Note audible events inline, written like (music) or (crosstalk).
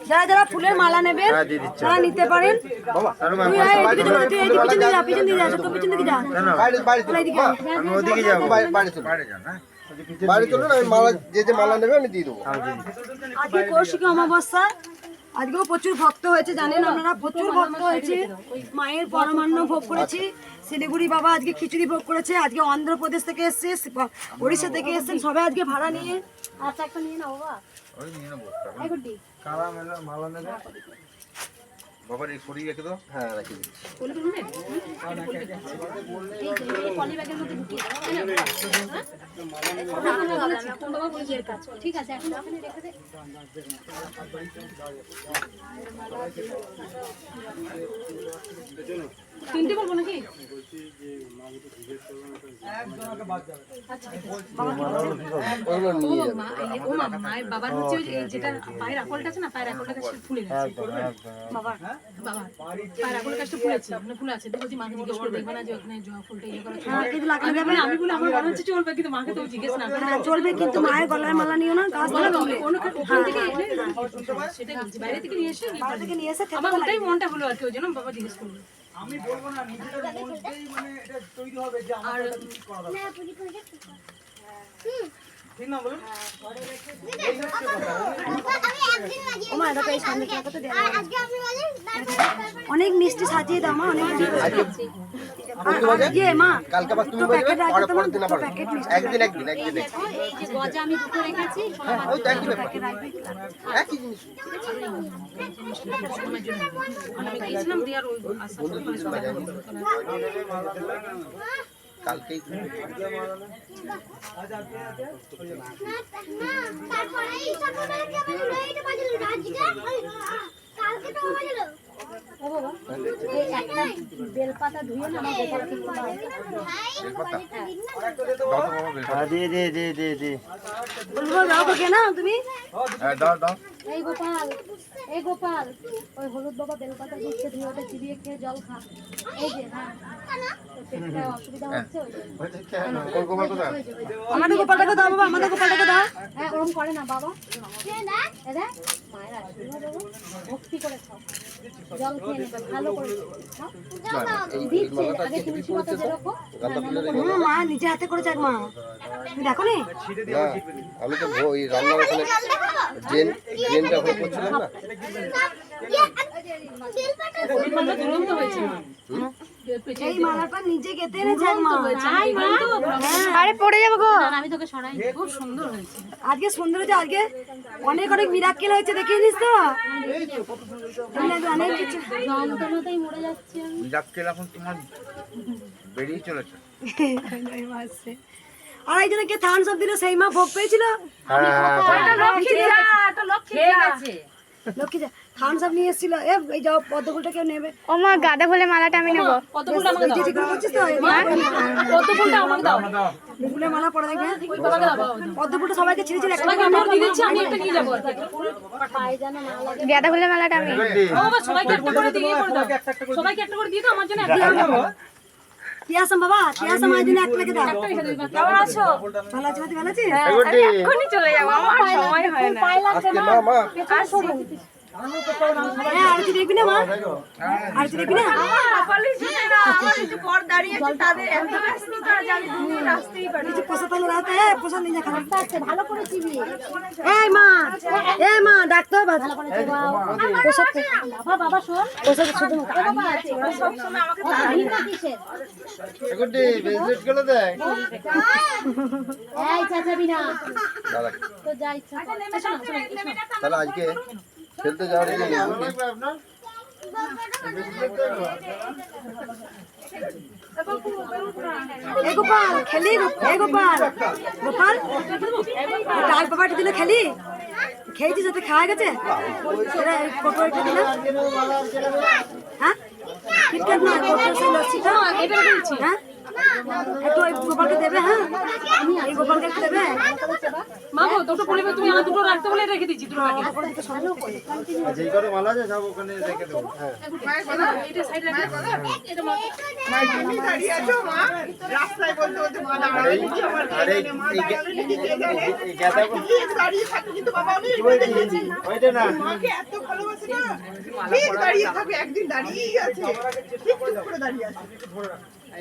যারা যারা ফুলের মালা নেবেন হ্যাঁ, তারা নিতে পারেন। বাড়ি চলুন হ্যাঁ? আমি মালা যে যে মালা নেবে আমি দিয়ে দেবো। আজকে কৌশিক অমাবস্যা। আজকেও প্রচুর ভক্ত হয়েছে জানেন আপনারা প্রচুর ভক্ত হয়েছে। মায়ের পরমান্ন ভোগ করেছি। শিলিগুড়ি বাবা আজকে খিচুড়ি ভোগ করেছে। আজকে অন্ধ্রপ্রদেশ থেকে এসছে উড়িষ্যা থেকে এসছেন। সবাই আজকে ভাড়া নিয়ে আচ্ছা একটা নিয়ে নাও বাবা ওই নিয়ে নেব এই গুড্ডি কালা মেলা মালা নেবে বাবার এই সরিয়ে রেখে দাও হ্যাঁ রাখি দিচ্ছি এই যে এই পলি ব্যাগের মধ্যে ঢুকিয়ে দাও হ্যাঁ? বাবা কাজ ঠিক আছে এখন রেখে দে তিনটে বলব নাকি? ওগুলো নিয়ে যাবে মা এই- ও মা মায়ের বাবার হচ্ছে যেটা পায়ের আকলটা আছে না পায়ের আকলটা কাছে ফুলে গেছে বাবার বাবার পায়ের আকলের কাছে ফুলেছে মানে ফুলে আছে। তুই বলছি মাকে জিজ্ঞেস করে দেখবে না যে ওখানে জবা ফুলটা ইয়ে করা হ্যাঁ, কিন্তু লাগানো আমি বলি আমি বলি আমার মনে হচ্ছে চলবে কিন্তু মাকে তো জিজ্ঞেস না। হ্যাঁ চলবে কিন্তু মায়ের গলার মালা নিও না গাছ থেকে সেটাই বলছি বাইরে থেকে নিয়ে এসে থেকে নিয়ে এসে আমার ওটাই মনটা হলো আর কি ওই জন্য বাবা জিজ্ঞেস করল। আর ও মা এটা তো এই সামনে থেকে তো দেওয়া অনেক মিষ্টি সাজিয়ে দাও মা অনেক মিষ্টি। সাজিয়ে ইয়ে মা কালকে আবার তুমি বলবে পরে পরের দিন আবার একদিন একদিন একদিন একদিন এই যে গজা আমি দুটো রেখেছি তো একই জিনিস। কালকেই তারপরে বেলপাতা ধুয়ে না আমার গোপাল ঠিক দাও তো। বাবা দে দে দে দে দে বলব দাও তুমি। হ্যাঁ দাও দাও। এই গোপাল এই গোপাল। ওই হলুদ বাবা বেলপাতা দিচ্ছে ধুয়ে ওটা চিবিয়ে খেয়ে জল খা। এই যে হ্যাঁ। অসুবিধা হচ্ছে কোথায় আমাদের গোপালটাকে দাও বাবা আমাদের গোপালটাকে দাও। হ্যাঁ ওরম করে না বাবা। মায়ের আশীর্বাদ ভক্তি করে খাও। জল খেয়ে নেবে ভালো করে দিচ্ছে আগে তুমি তুলসী পাতা যেরকম। গাঁদা ফুলের এই হুম, মা নিজে হাতে করেছে এক মা দেখো নি আমি তো ওই রান্নার ওখানে ড্রেন ওখানে করছিলাম না বেলপাতা দুরন্ত হয়েছে মা এই মালাটা নিজে গেতে এনেছে এক মা আরে পড়ে যাব গো। আমি তোকে সরাই খুব সুন্দর হয়েছে। আজকে সুন্দর হয়েছে আজকে অনেক অনেক মিরাক্কেল হয়েছে দেখে তো? অনেক অনেক কিছু মরে যাচ্ছে মিরাক্কেল এখন তোমার বেরিয়ে চলেছে। (laughs) আর একজনে কে থান সব দিল সেই মা ভোগ পেয়েছিল। লক্ষ্মী যা থান সব নিয়ে এসেছিল। এ এই যাও পদ্মফুলটা কেউ নেবে। ও মা গাঁদা ফুলের মালাটা আমি নেব। আমাকে দাও। আমাকে দাও। ফুলের মালা পরে দেখবে। পদ্মফুলটা সবাইকে ছিঁড়ে ছিঁড়ে একটা সবাইকে দিয়ে দিচ্ছি আমি একটা নিয়ে যাব। গাঁদা ফুলের মালাটা আমি। সবাইকে একটা করে দিয়ে করে দাও। সবাইকে একটা করে দিয়ে দাও আমার জন্য একটা আসাম বাবা কি আজ দিন এক প্যাকেট দাও। কেমন আছো? ভালো আছে ভালো আছিস এখনই চলে যাব আমার সময় হয় না। আজকে না মা? হ্যাঁ আর দেখবি না? মা আর তুই দেখবি না? কিছু পোষা তাহলে রাতে হ্যাঁ পোষা নিয়ে যা খারাপ ভালো করে চিবিয়ে এই মা এই মা ডাক্তার ভালো পোষা বাবা বাবা শোন। পোষা ছোট বাবা আছে। সব সময় আমাকে তাড়িয়ে কিসের গুড্ডি ব্রেসলেটগুলো দেখ এই চাচাবি না তো যা ইচ্ছা কর। আচ্ছা। তাহলে আজকে খেলতে যাওয়ার নি। গোপাল, খেলি এ গোপাল। গোপাল? ডাল পাপাটি দিলে খেলি? খেয়েছিস যাতে খাওয়া গেছে? হ্যাঁ? কিটকাট না কোটো সেই লস্যিটা। হ্যাঁ? একটু ওই গোপালকে দেবে হ্যাঁ? এই গোপালকে একটু দেবে। মা গো, দুটো পরিবার, তুমি আমার দুটো রাখতে বলে রেখে দিচ্ছি দুটো প্যাকেট যেই করে মালা আছে সব ওখানে রেখে। দেবো হ্যাঁ এটা সাইড রাখে এটা মা দাঁড়িয়ে আছো মা রাস্তায় বলতে বলতে মা এই আর এই এই গে- দাঁড়িয়ে থাকো কিন্তু বাবা আমি ওইটা না মাকে এত ভালোবাসে না ঠিক দাঁড়িয়ে থাকবে একদিন দাঁড়িয়েই আছে। ঠিক করে দাঁড়িয়ে আছে।